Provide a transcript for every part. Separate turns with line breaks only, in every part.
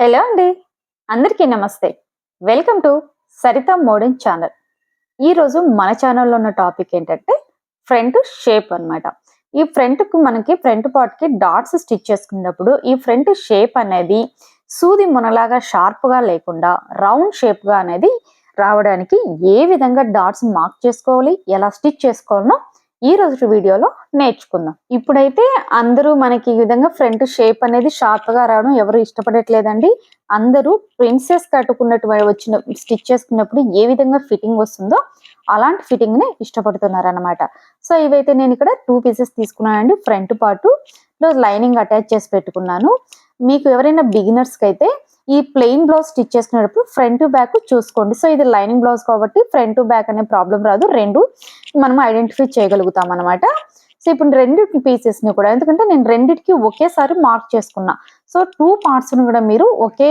Hello అండి. అందరికీ నమస్తే. Welcome to Saritha modern channel. ఈరోజు మన ఛానల్లో ఉన్న టాపిక్ ఏంటంటే ఫ్రంట్ షేప్ అన్నమాట. ఈ ఫ్రంట్కు మనకి ఫ్రంట్ పార్ట్కి డాట్స్ స్టిచ్ చేసుకున్నప్పుడు ఈ ఫ్రంట్ షేప్ అనేది సూది మునలాగా షార్ప్గా లేకుండా రౌండ్ షేప్గా అనేది రావడానికి ఏ విధంగా డాట్స్ మార్క్ చేసుకోవాలి ఎలా స్టిచ్ చేసుకోవాలనో ఈ రోజు వీడియోలో నేర్చుకుందాం. ఇప్పుడైతే అందరూ మనకి ఈ విధంగా ఫ్రంట్ షేప్ అనేది షార్ప్గా రావడం ఎవరు ఇష్టపడట్లేదండి. అందరూ ప్రిన్సెస్ కట్టుకున్నట్టు వచ్చిన స్టిచ్ చేసుకున్నప్పుడు ఏ విధంగా ఫిట్టింగ్ వస్తుందో అలాంటి ఫిట్టింగ్ని ఇష్టపడుతున్నారు అనమాట సో ఇవైతే నేను ఇక్కడ టూ పీసెస్ తీసుకున్నానండి. ఫ్రంట్ పార్ట్ లైనింగ్ అటాచ్ చేసి పెట్టుకున్నాను. మీకు ఎవరైనా బిగినర్స్కి అయితే ఈ ప్లెయిన్ బ్లౌజ్ స్టిచ్ చేసుకునేటప్పుడు ఫ్రంట్ బ్యాక్ చూసుకోండి. సో ఇది లైనింగ్ బ్లౌజ్ కాబట్టి ఫ్రంట్ బ్యాక్ అనే ప్రాబ్లం రాదు. రెండు మనం ఐడెంటిఫై చేయగలుగుతాం అనమాట సో ఇప్పుడు రెండు పీసెస్ని కూడా ఎందుకంటే నేను రెండిటికి ఒకేసారి మార్క్ చేసుకున్నా. సో టూ పార్ట్స్ని కూడా మీరు ఒకే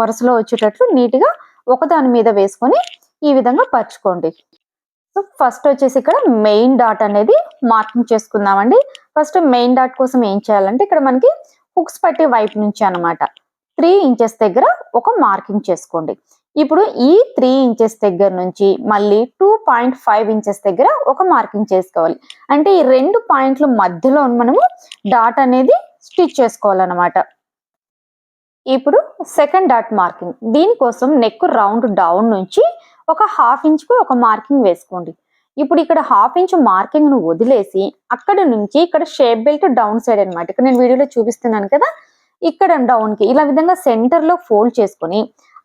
వరుసలో వచ్చేటట్లు నీట్గా ఒకదాని మీద వేసుకొని ఈ విధంగా పరుచుకోండి. సో ఫస్ట్ వచ్చేసి ఇక్కడ మెయిన్ డాట్ అనేది మార్కింగ్ చేసుకుందామండి. ఫస్ట్ మెయిన్ డాట్ కోసం ఏం చేయాలంటే ఇక్కడ మనకి హుక్స్ పట్టే వైపు నుంచి అనమాట త్రీ ఇంచెస్ దగ్గర ఒక మార్కింగ్ చేసుకోండి. ఇప్పుడు ఈ త్రీ ఇంచెస్ దగ్గర నుంచి మళ్ళీ టూ పాయింట్ ఫైవ్ ఇంచెస్ దగ్గర ఒక మార్కింగ్ చేసుకోవాలి. అంటే ఈ రెండు పాయింట్ల మధ్యలో మనము డాట్ అనేది స్టిచ్ చేసుకోవాలన్నమాట. ఇప్పుడు సెకండ్ డాట్ మార్కింగ్. దీనికోసం నెక్ రౌండ్ డౌన్ నుంచి ఒక హాఫ్ ఇంచ్కు ఒక మార్కింగ్ వేసుకోండి. ఇప్పుడు ఇక్కడ హాఫ్ ఇంచ్ మార్కింగ్ను వదిలేసి అక్కడ నుంచి ఇక్కడ షేప్ బెల్ట్ డౌన్ సైడ్ అనమాట ఇక్కడ నేను వీడియోలో చూపిస్తున్నాను కదా ఇక్కడ డౌన్కి ఇలా విధంగా సెంటర్లో ఫోల్డ్ చేసుకొని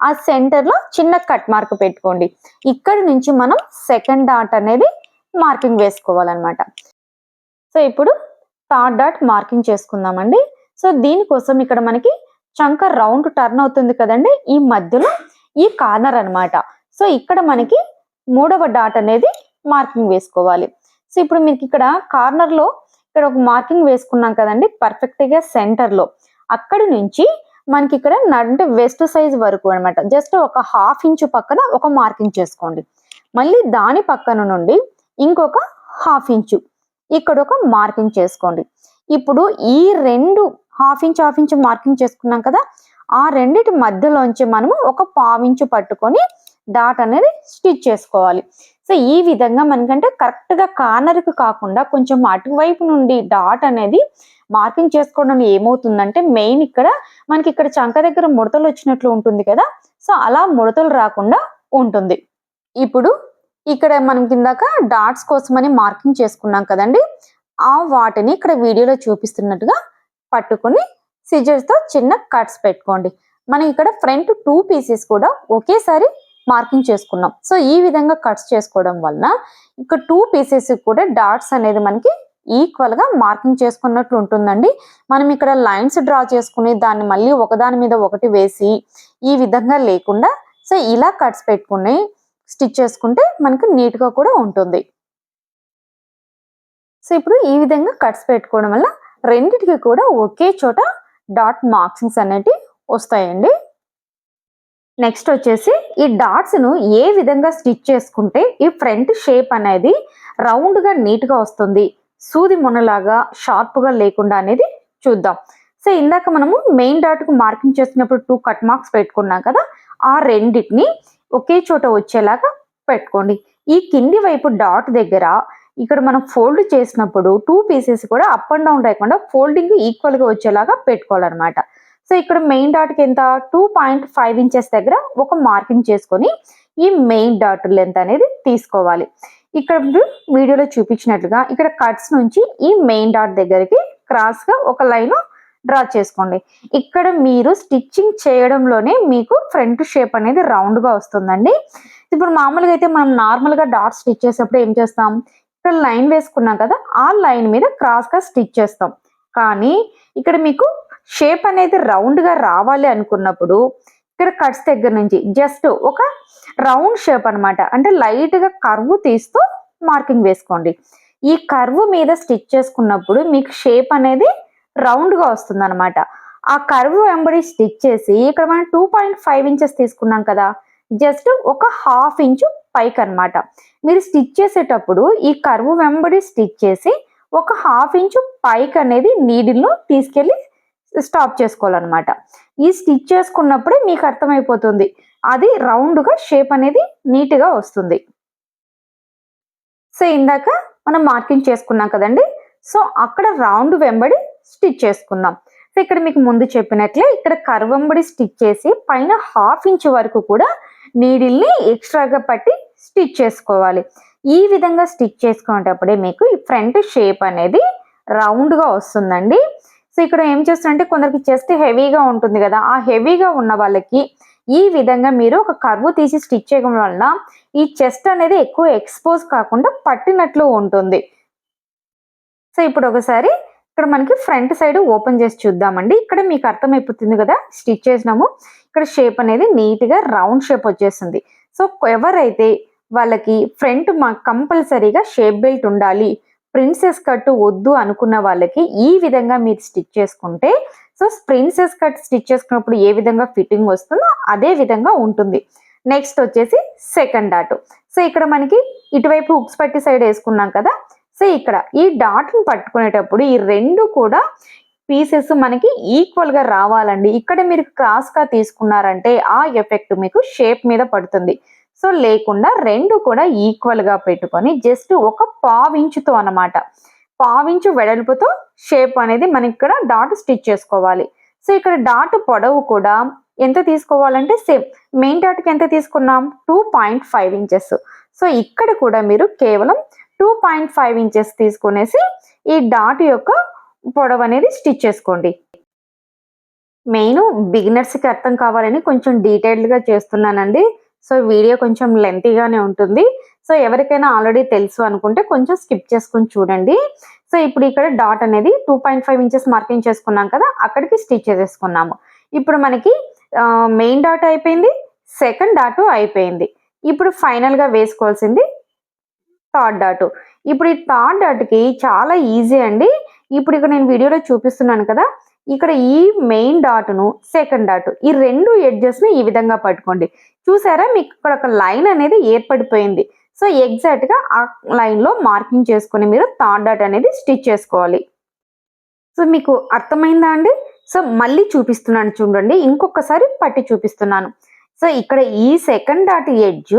ఆ సెంటర్లో చిన్న కట్ మార్క్ పెట్టుకోండి. ఇక్కడ నుంచి మనం సెకండ్ డాట్ అనేది మార్కింగ్ వేసుకోవాలన్నమాట. సో ఇప్పుడు థర్డ్ డాట్ మార్కింగ్ చేసుకుందామండి. సో దీనికోసం ఇక్కడ మనకి చంక రౌండ్ టర్న్ అవుతుంది కదండి ఈ మధ్యలో ఈ కార్నర్ అనమాట సో ఇక్కడ మనకి మూడవ డాట్ అనేది మార్కింగ్ వేసుకోవాలి. సో ఇప్పుడు మీకు ఇక్కడ కార్నర్లో ఇక్కడ ఒక మార్కింగ్ వేసుకున్నాం కదండి పర్ఫెక్ట్గా సెంటర్లో అక్కడి నుంచి మనకి ఇక్కడ న- అంటే వెస్ట్ సైజ్ వరకు అనమాట జస్ట్ ఒక హాఫ్ ఇంచు పక్కన ఒక మార్కింగ్ చేసుకోండి. మళ్ళీ దాని పక్కన నుండి ఇంకొక హాఫ్ ఇంచు ఇక్కడ ఒక మార్కింగ్ చేసుకోండి. ఇప్పుడు ఈ రెండు half inch half inch marking చేసుకున్నాం కదా ఆ రెండిటి మధ్యలోంచి మనము ఒక పావించు పట్టుకొని డాట్ అనేది స్టిచ్ చేసుకోవాలి. సో ఈ విధంగా మనకంటే కరెక్ట్గా కార్నర్కి కాకుండా కొంచెం అటువైపు నుండి డాట్ అనేది మార్కింగ్ చేసుకోవడం ఏమవుతుందంటే మెయిన్ ఇక్కడ మనకి ఇక్కడ చంక దగ్గర ముడతలు వచ్చినట్లు ఉంటుంది కదా. సో అలా ముడతలు రాకుండా ఉంటుంది. ఇప్పుడు ఇక్కడ మనం కిందాక డాట్స్ కోసమని మార్కింగ్ చేసుకున్నాం కదండి. ఆ వాటిని ఇక్కడ వీడియోలో చూపిస్తున్నట్టుగా పట్టుకొని సిజర్స్తో తో చిన్న కట్స్ పెట్టుకోండి. మనం ఇక్కడ ఫ్రంట్ టూ పీసెస్ కూడా ఒకేసారి మార్కింగ్ చేసుకున్నాం. సో ఈ విధంగా కట్స్ చేసుకోవడం వలన ఇక్కడ టూ పీసెస్ కూడా డాట్స్ అనేది మనకి ఈక్వల్గా మార్కింగ్ చేసుకున్నట్లు ఉంటుందండి. మనం ఇక్కడ లైన్స్ డ్రా చేసుకుని దాన్ని మళ్ళీ ఒకదాని మీద ఒకటి వేసి ఈ విధంగా లేకుండా సో ఇలా కట్స్ పెట్టుకుని స్టిచ్ చేసుకుంటే మనకి నీట్గా కూడా ఉంటుంది. సో ఇప్పుడు ఈ విధంగా కట్స్ పెట్టుకోవడం వల్ల రెండిటికి కూడా ఒకే చోట డాట్ మార్క్సింగ్స్ అనేవి వస్తాయండి. నెక్స్ట్ వచ్చేసి ఈ డాట్స్ను ఏ విధంగా స్టిచ్ చేసుకుంటే ఈ ఫ్రంట్ షేప్ అనేది రౌండ్గా నీట్గా వస్తుంది. సూది మొనలాగా షార్ప్గా లేకుండా అనేది చూద్దాం. సో ఇందాక మనము మెయిన్ డాట్కు మార్కింగ్ చేసినప్పుడు టూ కట్ మార్క్స్ పెట్టుకున్నాం కదా ఆ రెండింటిని ఒకే చోట వచ్చేలాగా పెట్టుకోండి. ఈ కింది వైపు డాట్ దగ్గర ఇక్కడ మనం ఫోల్డ్ చేసినప్పుడు టూ పీసెస్ కూడా అప్ అండ్ డౌన్ లేకుండా ఫోల్డింగ్ ఈక్వల్గా వచ్చేలాగా పెట్టుకోవాలన్నమాట. సో ఇక్కడ మెయిన్ డాట్కి ఎంత? టూ పాయింట్ ఫైవ్ ఇంచెస్ దగ్గర ఒక మార్కింగ్ చేసుకొని ఈ మెయిన్ డాట్ లెంత్ అనేది తీసుకోవాలి. ఇక్కడ వీడియోలో చూపించినట్లుగా ఇక్కడ కట్స్ నుంచి ఈ మెయిన్ డాట్ దగ్గరికి క్రాస్గా ఒక లైన్ డ్రా చేసుకోండి. ఇక్కడ మీరు స్టిచ్చింగ్ చేయడంలోనే మీకు ఫ్రంట్ షేప్ అనేది రౌండ్గా వస్తుందండి. ఇప్పుడు మామూలుగా అయితే మనం నార్మల్గా డాట్ స్టిచ్ చేసేటప్పుడు ఏం చేస్తాం? ఇక్కడ లైన్ వేసుకున్నాం కదా ఆ లైన్ మీద క్రాస్గా స్టిచ్ చేస్తాం. కానీ ఇక్కడ మీకు షేప్ అనేది రౌండ్గా రావాలి అనుకున్నప్పుడు ఇక్కడ కట్స్ దగ్గర నుంచి జస్ట్ ఒక రౌండ్ షేప్ అన్నమాట. అంటే లైట్గా కర్వ్ తీస్తూ మార్కింగ్ వేసుకోండి. ఈ కర్వ్ మీద స్టిచ్ చేసుకున్నప్పుడు మీకు షేప్ అనేది రౌండ్గా వస్తుంది అనమాట ఆ కర్వ్ వెంబడి స్టిచ్ చేసి ఇక్కడ మనం టూ పాయింట్ ఫైవ్ ఇంచెస్ తీసుకున్నాం కదా. జస్ట్ ఒక హాఫ్ ఇంచు పైకి అన్నమాట. మీరు స్టిచ్ చేసేటప్పుడు ఈ కర్వ్ వెంబడి స్టిచ్ చేసి ఒక హాఫ్ ఇంచు పైకి అనేది నీడిల్ను తీసుకెళ్ళి స్టాప్ చేసుకోవాలన్నమాట. ఈ స్టిచ్ చేసుకున్నప్పుడే మీకు అర్థమైపోతుంది. అది రౌండ్గా షేప్ అనేది నీట్గా వస్తుంది. సో ఇందాక మనం మార్కింగ్ చేసుకున్నాం కదండి. సో అక్కడ రౌండ్ వెంబడి స్టిచ్ చేసుకుందాం. సో ఇక్కడ మీకు ముందు చెప్పినట్లే ఇక్కడ కర్వ్ వెంబడి స్టిచ్ చేసి పైన హాఫ్ ఇంచ్ వరకు కూడా నీడిల్ని ఎక్స్ట్రాగా పట్టి స్టిచ్ చేసుకోవాలి. ఈ విధంగా స్టిచ్ చేసుకునేటప్పుడే మీకు ఈ ఫ్రంట్ షేప్ అనేది రౌండ్గా వస్తుందండి. సో ఇక్కడ ఏం చేస్తారంటే కొందరికి చెస్ట్ హెవీగా ఉంటుంది కదా ఆ హెవీగా ఉన్న వాళ్ళకి ఈ విధంగా మీరు ఒక కర్వ్ తీసి స్టిచ్ చేయడం వలన ఈ చెస్ట్ అనేది ఎక్కువ ఎక్స్పోజ్ కాకుండా పట్టినట్లు ఉంటుంది. సో ఇప్పుడు ఒకసారి ఇక్కడ మనకి ఫ్రంట్ సైడ్ ఓపెన్ చేసి చూద్దామండి. ఇక్కడ మీకు అర్థమైపోతుంది కదా స్టిచ్ చేసినాము. ఇక్కడ షేప్ అనేది నీట్గా రౌండ్ షేప్ వచ్చేసింది. సో ఎవరైతే వాళ్ళకి ఫ్రంట్ మా కంపల్సరీగా షేప్ బెల్ట్ ఉండాలి ప్రిన్సెస్ కట్ వద్దు అనుకున్న వాళ్ళకి ఈ విధంగా మీరు స్టిచ్ చేసుకుంటే సో ప్రిన్సెస్ కట్ స్టిచ్ చేసుకున్నప్పుడు ఏ విధంగా ఫిట్టింగ్ వస్తుందో అదే విధంగా ఉంటుంది. నెక్స్ట్ వచ్చేసి సెకండ్ డాట్. సో ఇక్కడ మనకి ఇటువైపు హుక్స్ పట్టి సైడ్ వేసుకున్నాం కదా సో ఇక్కడ ఈ డాట్ని పట్టుకునేటప్పుడు ఈ రెండు కూడా పీసెస్ మనకి ఈక్వల్గా రావాలండి. ఇక్కడ మీరు క్రాస్గా తీసుకున్నారంటే ఆ ఎఫెక్ట్ మీకు షేప్ మీద పడుతుంది. సో లేకుండా రెండు కూడా ఈక్వల్గా పెట్టుకొని జస్ట్ ఒక పావించుతో అనమాట పావించు వెడల్పుతో షేప్ అనేది మనకి ఇక్కడ డాట్ స్టిచ్ చేసుకోవాలి. సో ఇక్కడ డాట్ పొడవు కూడా ఎంత తీసుకోవాలంటే సేమ్ మెయిన్ డాట్కి ఎంత తీసుకున్నాం? Two point five inches so ఇక్కడ కూడా మీరు కేవలం టూ పాయింట్ ఫైవ్ ఇంచెస్ తీసుకునేసి ఈ డాట్ యొక్క పొడవు అనేది స్టిచ్ చేసుకోండి. మెయిన్ బిగినర్స్కి అర్థం కావాలని కొంచెం డీటెయిల్డ్గా చేస్తున్నానండి. సో వీడియో కొంచెం లెంతీగానే ఉంటుంది. సో ఎవరికైనా ఆల్రెడీ తెలుసు అనుకుంటే కొంచెం స్కిప్ చేసుకుని చూడండి. సో ఇప్పుడు ఇక్కడ డాట్ అనేది two point five inches marking చేసుకున్నాం కదా అక్కడికి స్టిచ్ చేసేసుకున్నాము. ఇప్పుడు మనకి మెయిన్ డాట్ అయిపోయింది సెకండ్ డాటు అయిపోయింది. ఇప్పుడు ఫైనల్గా వేసుకోవాల్సింది థర్డ్ డాటు. ఇప్పుడు ఈ థర్డ్ డాట్కి చాలా ఈజీ అండి. ఇప్పుడు ఇక్కడ నేను వీడియోలో చూపిస్తున్నాను కదా ఇక్కడ ఈ మెయిన్ డాట్ను సెకండ్ డాట్ ఈ రెండు ఎడ్జెస్ని ఈ విధంగా పట్టుకోండి. చూసారా? మీకు ఇక్కడ ఒక లైన్ అనేది ఏర్పడిపోయింది. సో ఎగ్జాక్ట్గా ఆ లైన్లో మార్కింగ్ చేసుకొని మీరు థర్డ్ డాట్ అనేది స్టిచ్ చేసుకోవాలి. సో మీకు అర్థమైందా అండి? సో మళ్ళీ చూపిస్తున్నాను చూడండి. ఇంకొకసారి పట్టి చూపిస్తున్నాను. సో ఇక్కడ ఈ second dot edge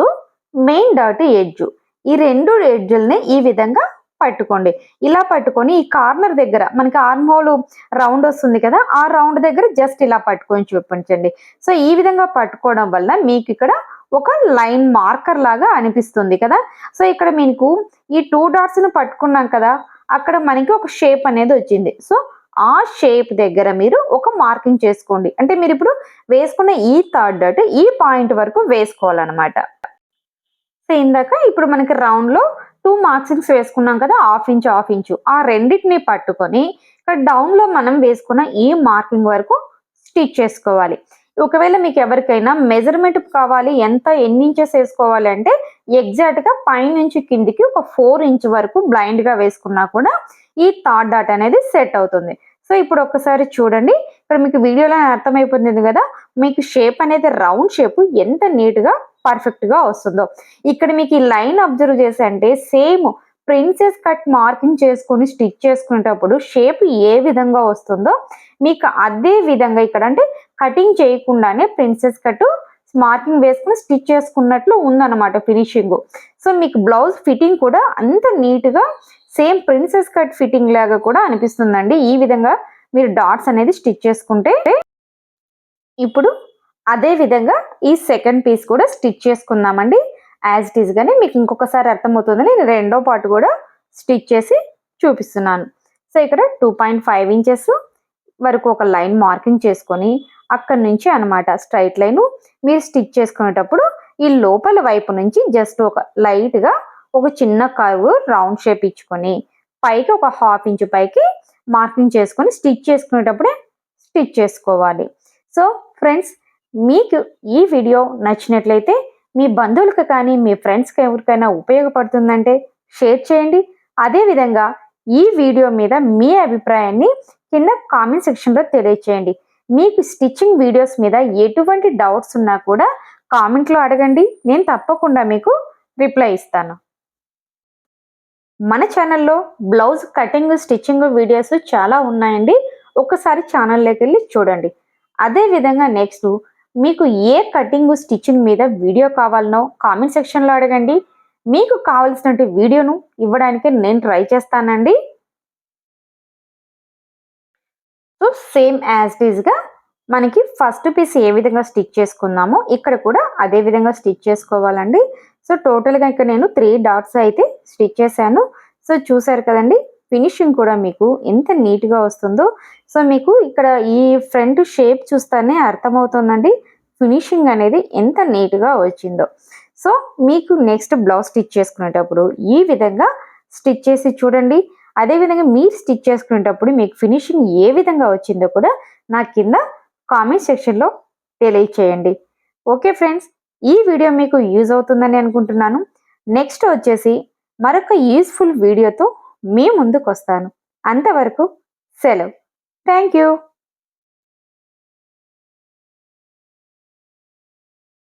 main dot edge ఈ రెండు ఎడ్జుల్ని ఈ విధంగా పట్టుకోండి. ఇలా పట్టుకొని ఈ కార్నర్ దగ్గర మనకి ఆర్మ్ హోల్ రౌండ్ వస్తుంది కదా ఆ రౌండ్ దగ్గర జస్ట్ ఇలా పట్టుకొని చూపించండి. సో ఈ విధంగా పట్టుకోవడం వల్ల మీకు ఇక్కడ ఒక లైన్ మార్కర్ లాగా అనిపిస్తుంది కదా. సో ఇక్కడ మీకు ఈ టూ డాట్స్ను పట్టుకున్నాం కదా అక్కడ మనకి ఒక షేప్ అనేది వచ్చింది. సో ఆ షేప్ దగ్గర మీరు ఒక మార్కింగ్ చేసుకోండి. అంటే మీరు ఇప్పుడు వేసుకున్న ఈ థర్డ్ డాట్ ఈ పాయింట్ వరకు వేసుకోవాలన్నమాట. సో ఇందాక ఇప్పుడు మనకి రౌండ్లో టూ మార్క్సింగ్స్ వేసుకున్నాం కదా హాఫ్ ఇంచ్ హాఫ్ ఇంచు. ఆ రెండింటిని పట్టుకొని ఇక్కడ డౌన్లో మనం వేసుకున్న ఈ మార్కింగ్ వరకు స్టిచ్ చేసుకోవాలి. ఒకవేళ మీకు ఎవరికైనా మెజర్మెంట్ కావాలి ఎంత ఎన్ని ఇంచెస్ వేసుకోవాలి అంటే ఎగ్జాక్ట్గా పైనుంచి కిందికి ఒక ఫోర్ ఇంచ్ వరకు బ్లైండ్గా వేసుకున్నా కూడా ఈ థర్డ్ డాట్ అనేది సెట్ అవుతుంది. సో ఇప్పుడు ఒకసారి చూడండి. ఇక్కడ మీకు వీడియోలో అర్థమైపోతుంది కదా. మీకు షేప్ అనేది రౌండ్ షేప్ ఎంత నీట్గా పర్ఫెక్ట్గా వస్తుందో. ఇక్కడ మీకు ఈ లైన్ అబ్జర్వ్ చేసి అంటే సేమ్ ప్రిన్సెస్ కట్ మార్కింగ్ చేసుకొని స్టిచ్ చేసుకునేటప్పుడు షేప్ ఏ విధంగా వస్తుందో మీకు అదే విధంగా ఇక్కడ అంటే కటింగ్ చేయకుండానే ప్రిన్సెస్ కట్ మార్కింగ్ వేసుకుని స్టిచ్ చేసుకున్నట్లు ఉందన్నమాట ఫినిషింగ్ సో మీకు బ్లౌజ్ ఫిట్టింగ్ కూడా అంత నీట్గా సేమ్ ప్రిన్సెస్ కట్ ఫిట్టింగ్ లాగా కూడా అనిపిస్తుందండి. ఈ విధంగా మీరు డాట్స్ అనేది స్టిచ్ చేసుకుంటే ఇప్పుడు అదే విధంగా ఈ సెకండ్ పీస్ కూడా స్టిచ్ చేసుకుందామండి. యాజ్ ఇట్ ఈస్ గానే మీకు ఇంకొకసారి అర్థమవుతుందని నేను రెండో పార్ట్ కూడా స్టిచ్ చేసి చూపిస్తున్నాను. సో ఇక్కడ టూ పాయింట్ ఫైవ్ ఇంచెస్ వరకు ఒక లైన్ మార్కింగ్ చేసుకొని అక్కడి నుంచి అనమాట స్ట్రైట్ లైన్ మీరు స్టిచ్ చేసుకునేటప్పుడు ఈ లోపల వైపు నుంచి జస్ట్ ఒక లైట్గా ఒక చిన్న కర్వ్ రౌండ్ షేప్ ఇచ్చుకొని పైకి ఒక హాఫ్ ఇంచ్ పైకి మార్కింగ్ చేసుకొని స్టిచ్ చేసుకునేటప్పుడే స్టిచ్ చేసుకోవాలి. సో ఫ్రెండ్స్ మీకు ఈ వీడియో నచ్చినట్లయితే మీ బంధువులకు కానీ మీ ఫ్రెండ్స్కి ఎవరికైనా ఉపయోగపడుతుందంటే షేర్ చేయండి. అదేవిధంగా ఈ వీడియో మీద మీ అభిప్రాయాన్ని కింద కామెంట్ సెక్షన్లో తెలియచేయండి. మీకు స్టిచ్చింగ్ వీడియోస్ మీద ఎటువంటి డౌట్స్ ఉన్నా కూడా కామెంట్లో అడగండి. నేను తప్పకుండా మీకు రిప్లై ఇస్తాను. మన ఛానల్లో బ్లౌజ్ కటింగ్ స్టిచ్చింగ్ వీడియోస్ చాలా ఉన్నాయండి. ఒకసారి ఛానల్లోకి వెళ్ళి చూడండి. అదే విధంగా నెక్స్ట్ మీకు ఏ కటింగ్ స్టిచ్చింగ్ మీద వీడియో కావాలనో కామెంట్ సెక్షన్లో అడగండి. మీకు కావాల్సిన వీడియోను ఇవ్వడానికి నేను ట్రై చేస్తానండి. సో సేమ్ యాజ్గా మనకి ఫస్ట్ పీస్ ఏ విధంగా స్టిచ్ చేసుకుందామో ఇక్కడ కూడా అదే విధంగా స్టిచ్ చేసుకోవాలండి. సో టోటల్గా ఇక్కడ నేను త్రీ డాట్స్ అయితే స్టిచ్ చేశాను. సో చూసారు కదండి ఫినిషింగ్ కూడా మీకు ఎంత నీట్గా వస్తుందో. సో మీకు ఇక్కడ ఈ ఫ్రంట్ షేప్ చూస్తేనే అర్థమవుతుందండి ఫినిషింగ్ అనేది ఎంత నీట్గా వచ్చిందో. సో మీకు నెక్స్ట్ బ్లౌజ్ స్టిచ్ చేసుకునేటప్పుడు ఈ విధంగా స్టిచ్ చేసి చూడండి. అదేవిధంగా మీరు స్టిచ్ చేసుకునేటప్పుడు మీకు ఫినిషింగ్ ఏ విధంగా వచ్చిందో కూడా నా కింద కామెంట్ సెక్షన్లో తెలియచేయండి. ఓకే ఫ్రెండ్స్ ఈ వీడియో మీకు యూజ్ అవుతుందని అనుకుంటున్నాను. నెక్స్ట్ వచ్చేసి మరొక యూస్ఫుల్ వీడియోతో మీ ముందుకు వస్తాను అంతవరకు సెలవు. Thank you.